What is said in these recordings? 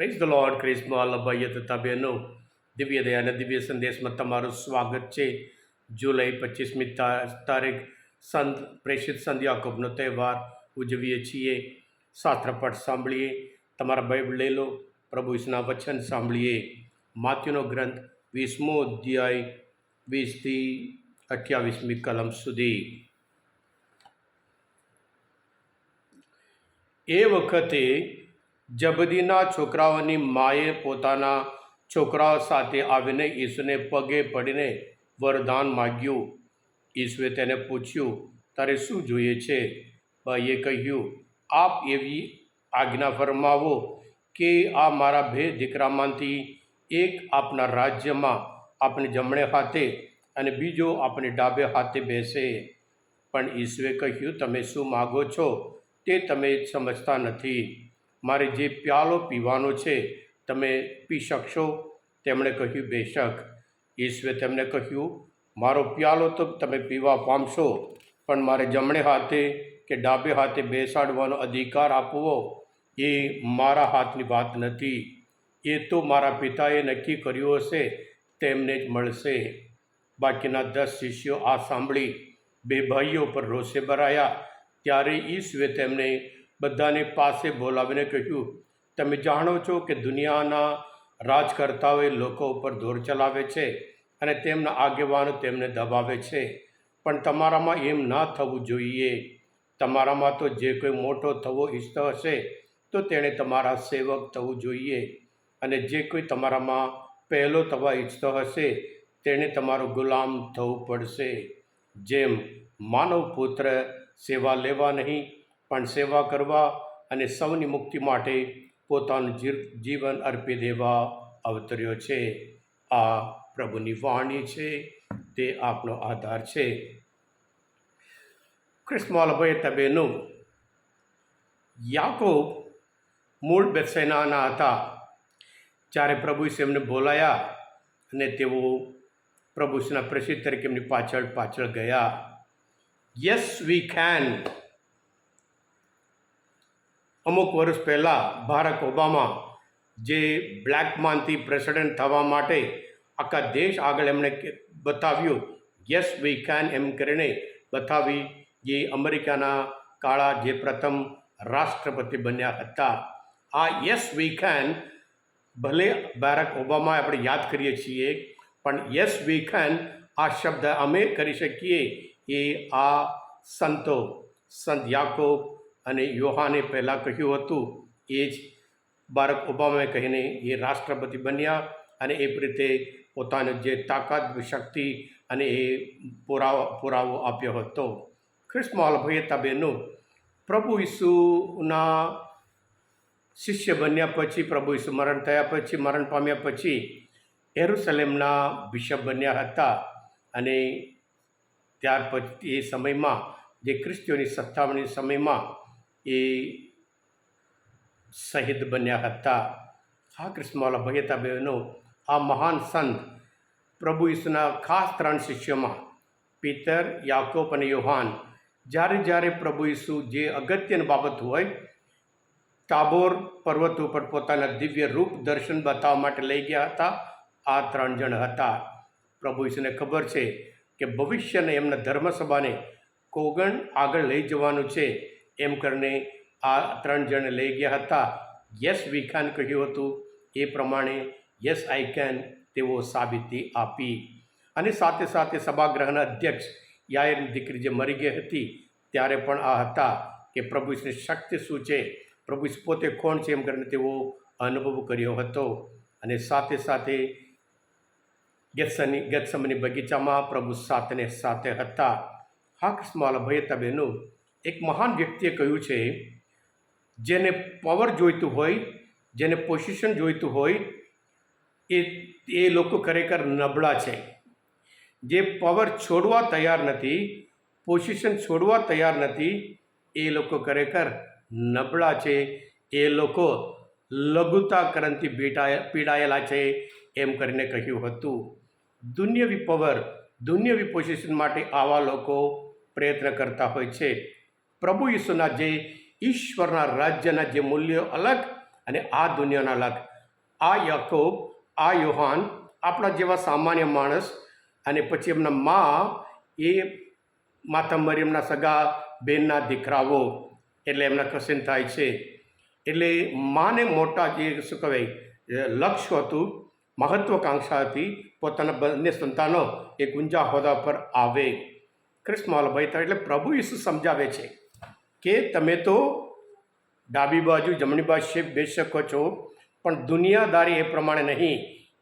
Praise the lord ક્રિસ્મલ ભાઈઓ તથા બહેનો દિવ્ય દયાના દિવ્ય સંદેશમાં તમારું સ્વાગત છે જુલાઈ પચીસમી તારીખ સંત પ્રેષિત સંત યાકુબનો તહેવાર ઉજવીએ છીએ શાસ્ત્રપાઠ સાંભળીએ તમારા બાઇબલ લઈ લો પ્રભુ ઈસના વચન સાંભળીએ માત્યુનો ગ્રંથ વીસમો અધ્યાય વીસથી અઠ્યાવીસમી કલમ સુધી એ વખતે જબદીના છોકરાઓની માએ પોતાના છોકરાઓ સાથે આવીને ઈસુને પગે પડીને વરદાન માગ્યું. ઈસુએ તેને પૂછ્યું, તારે શું જોઈએ છે? ભાઈએ કહ્યું, આપ એવી આજ્ઞા ફરમાવો કે આ મારા બે દીકરામાંથી એક આપના રાજ્યમાં આપણે જમણે હાથે અને બીજો આપણે ડાબે હાથે બેસે. પણ ઈસુએ કહ્યું, તમે શું માગો છો તે તમે સમજતા નથી. મારે જે પ્યાલો પીવાનો છે, તમે પી શકશો? તેમણે કહ્યું, બેશક. ઈશ્વે તેમને કહ્યું, મારો પ્યાલો તો તમે પીવા પામશો, પણ મારે જમણે હાથે કે ડાબે હાથે બેસાડવાનો અધિકાર આપવો, એ મારા હાથની વાત નથી. એ તો મારા પિતાએ નક્કી કર્યું હશે, તેમને જ મળશે. બાકીના દસ શિષ્યો આ સાંભળી બે ભાઈઓ પર રોષે ભરાયા. ત્યારે ઈશ્વે તેમને બધાને પાસે બોલાવીને કહ્યું, તમે જાણો છો કે દુનિયાના રાજકર્તાઓએ લોકો ઉપર દોર ચલાવે છે અને તેમના આગેવાનો તેમને દબાવે છે. પણ તમારામાં એમ ના થવું જોઈએ. તમારામાં તો જે કોઈ મોટો થવો ઈચ્છતો હશે, તો તેણે તમારા સેવક થવું જોઈએ. અને જે કોઈ તમારામાં પહેલો થવા ઈચ્છતો હશે, તેણે તમારો ગુલામ થવું પડશે. જેમ માનવ પુત્ર સેવા લેવા નહીં પણ સેવા કરવા અને સૌની મુક્તિ માટે પોતાનું જીવન અર્પી દેવા અવતર્યો છે. આ પ્રભુની વાણી છે. તે આપનો આધાર છે. ક્રિસ્મોલભાઈ તબેનું યાકોબ મૂળ બેસેનાના હતા. જ્યારે પ્રભુ એમને બોલાયા અને તેઓ પ્રભુ ઈસુના પ્રસિદ્ધ તરીકે એમની પાછળ પાછળ ગયા. યસ વી કેન અમુક વર્ષ પહેલાં બારાક ઓબામા જે બ્લેકમાંથી પ્રેસિડેન્ટ થવા માટે આખા દેશ આગળ એમણે બતાવ્યું યસ વી કેન એમ કરીને બતાવી જે અમેરિકાના કાળા જે પ્રથમ રાષ્ટ્રપતિ બન્યા હતા. આ યસ વી કેન ભલે બારાક ઓબામા આપણે યાદ કરીએ છીએ, પણ યસ વી કેન આ શબ્દ અમે કરી શકીએ એ આ સંતો, સંત યાકોબ અને યોહાને પહેલાં કહ્યું હતું, એ જ બારક ઓબામાએ કહીને એ રાષ્ટ્રપતિ બન્યા અને એ રીતે પોતાની જે તાકાત, શક્તિ અને એ પુરાવો પુરાવો આપ્યો હતો. ખ્રિસ્મોલ ભયતા બહેનો પ્રભુ ઈસુના શિષ્ય બન્યા પછી, પ્રભુ ઈસુ મરણ થયા પછી, મરણ પામ્યા પછી એરુસલેમના બિશપ બન્યા હતા અને ત્યાર પછી એ સમયમાં જે ખ્રિસ્તીઓની સત્તાવણી સમયમાં એ શહીદ બન્યા હતા. આ કૃષ્ણવાલા ભગેતા બહેનો આ મહાન સંત પ્રભુ ઈસુના ખાસ ત્રણ શિષ્યોમાં, પિતર, યાકોબ અને યોહાન, જ્યારે જ્યારે પ્રભુ ઈસુ જે અગત્યની બાબત હોય તાબોર પર્વત ઉપર પોતાના દિવ્ય રૂપ દર્શન બતાવવા માટે લઈ ગયા હતા, આ ત્રણ જણ હતા. પ્રભુ ઈસુને ખબર છે કે ભવિષ્યને એમના ધર્મસભાને કોગણ આગળ લઈ જવાનું છે. એમ કરીને આ ત્રણ જણ લઈ ગયા હતા. યસ વી કેન કહ્યું હતું, એ પ્રમાણે યસ આઈ કેન તેઓ સાબિતી આપી. અને સાથે સાથે સભાગૃહના અધ્યક્ષ યાયરની દીકરી જે મરી ગઈ હતી, ત્યારે પણ આ હતા કે પ્રભુ ઈસુની શક્તિ શું છે? પ્રભુ પોતે કોણ છે એમ કરીને તેઓ અનુભવ કર્યો હતો. અને સાથે સાથે ગેત્સની, ગેત્સમની બગીચામાં પ્રભુ સાથને સાથે હતા. હા કૃષ્ણવાલા ભયતા બહેનો એક મહાન વ્યક્તિએ કહ્યું છે, જેને પાવર જોઈતું હોય, જેને પોઝિશન જોઈતું હોય, એ એ લોકો ખરેખર નબળા છે. જે પાવર છોડવા તૈયાર નથી પોઝિશન છોડવા તૈયાર નથી, એ લોકો ખરેખર નબળા છે. એ લોકો લઘુતાકરણથી પીડાય પીડાયેલા છે એમ કરીને કહ્યું હતું. દુન્યવી પાવર દુન્યવી પોઝિશન માટે આવા લોકો પ્રયત્ન કરતા હોય છે. પ્રભુ ઈસુના જે ઈશ્વરના રાજ્યના જે મૂલ્યો અલગ અને આ દુનિયાના અલગ. આ યાકોબ, આ યોહાન, આપણા જેવા સામાન્ય માણસ અને પછી એમના મા એ માતા મરિયમના સગા બેનના દીકરાઓ, એટલે એમના કસિન થાય છે. એટલે માને મોટા જે શું કહેવાય, લક્ષ્ય હતું, મહત્વકાંક્ષા હતી, પોતાના બંને સંતાનો એ ગુંજા હોદ્દા પર આવે. ક્રિસ્માલભાઈ એટલે પ્રભુ ઈસુ સમજાવે છે. કે તમે તો ડાબી બાજુ, જમણી બાજુ બેસી શકો છો, પણ દુનિયાદારી એ પ્રમાણે નહીં.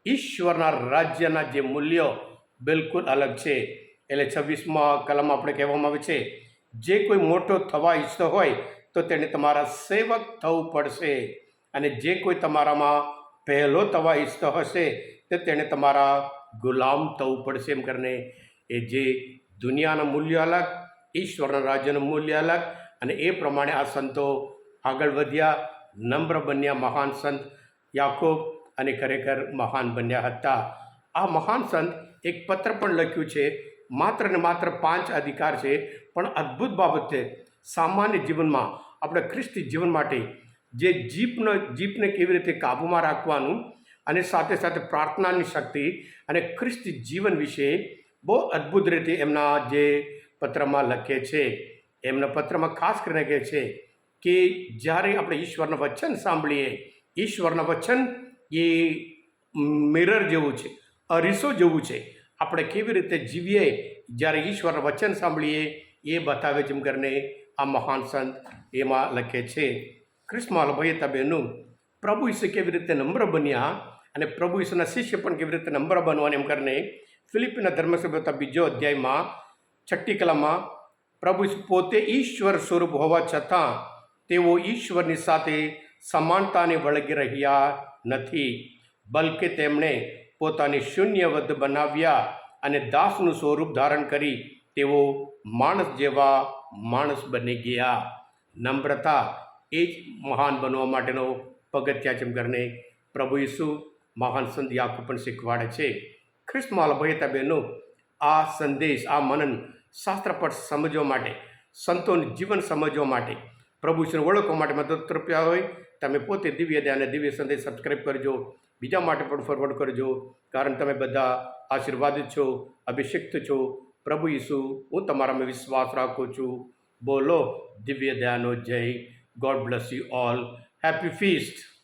ઈશ્વરના રાજ્યના જે મૂલ્યો બિલકુલ અલગ છે. એટલે છવ્વીસમાં કલમ આપણે કહેવામાં આવે છે, જે કોઈ મોટો થવા ઈચ્છતો હોય, તો તેને તમારા સેવક થવું પડશે. અને જે કોઈ તમારામાં પહેલો થવા ઈચ્છતો હશે, તો તેણે તમારા ગુલામ થવું પડશે. એમ કરીને એ જે દુનિયાના મૂલ્ય અલગ, ઈશ્વરના રાજ્યનું મૂલ્ય અલગ અને એ પ્રમાણે આ સંતો આગળ વધ્યા, નમ્ર બન્યા, મહાન સંત યાકૂબ અને ખરેખર મહાન બન્યા હતા. આ મહાન સંત એક પત્ર પણ લખ્યું છે, માત્ર ને માત્ર પાંચ અધિકાર છે, પણ અદ્ભુત બાબત છે. સામાન્ય જીવનમાં આપણે ખ્રિસ્તી જીવન માટે જે જીભનો જીપને કેવી રીતે કાબૂમાં રાખવાનું અને સાથે સાથે પ્રાર્થનાની શક્તિ અને ખ્રિસ્તી જીવન વિશે બહુ અદ્ભુત રીતે એમના જે પત્રમાં લખે છે. એમના પત્રમાં ખાસ કરીને કહે છે કે જ્યારે આપણે ઈશ્વરના વચન સાંભળીએ, ઈશ્વરના વચન એ મિરર જેવું છે, અરીસો જેવું છે. આપણે કેવી રીતે જીવીએ, જ્યારે ઈશ્વરના વચન સાંભળીએ, એ બતાવે જેમ કરીને આ મહાન સંત એમાં લખે છે. ક્રિસ્માલ ભાઈ તબેનું પ્રભુ ઈસુ કેવી રીતે નમ્ર બન્યા અને પ્રભુ ઈસુના શિષ્ય પણ કેવી રીતે નમ્ર બનવાની એમ કરીને ફિલિપીના ધર્મસભ્યતા બીજો અધ્યાયમાં છઠ્ઠી કલામાં પ્રભુ પોતે ઈશ્વર સ્વરૂપ હોવા છતાં તેઓ ઈશ્વરની સાથે સમાનતાને વળગી રહ્યા નથી, બલકે તેમણે પોતાને શૂન્યવદ્ધ બનાવ્યા અને દાસનું સ્વરૂપ ધારણ કરી તેઓ માણસ જેવા માણસ બની ગયા. નમ્રતા એ જ મહાન બનવા માટેનો પગથિયા જેમ કરીને પ્રભુ ઈસુ મહાન સંત યાકુ પણ શીખવાડે છે. ખ્રિસ્માલ ભયતા બહેનો, આ સંદેશ, આ મનન શાસ્ત્ર પર સમજવા માટે, સંતોનું જીવન સમજવા માટે, પ્રભુ ઓળખવા માટે મદદ કૃપયા હોય. તમે પોતે દિવ્ય અને દિવ્ય સંદેશ સબસ્ક્રાઈબ કરજો. બીજા માટે પણ ફોરવર્ડ કરજો. કારણ તમે બધા આશીર્વાદિત છો, અભિષિક્ત છો. પ્રભુ ઈસુ, હું તમારામાં વિશ્વાસ રાખું છું. બોલો, દિવ્ય દયાનો જય. God bless you all happy feast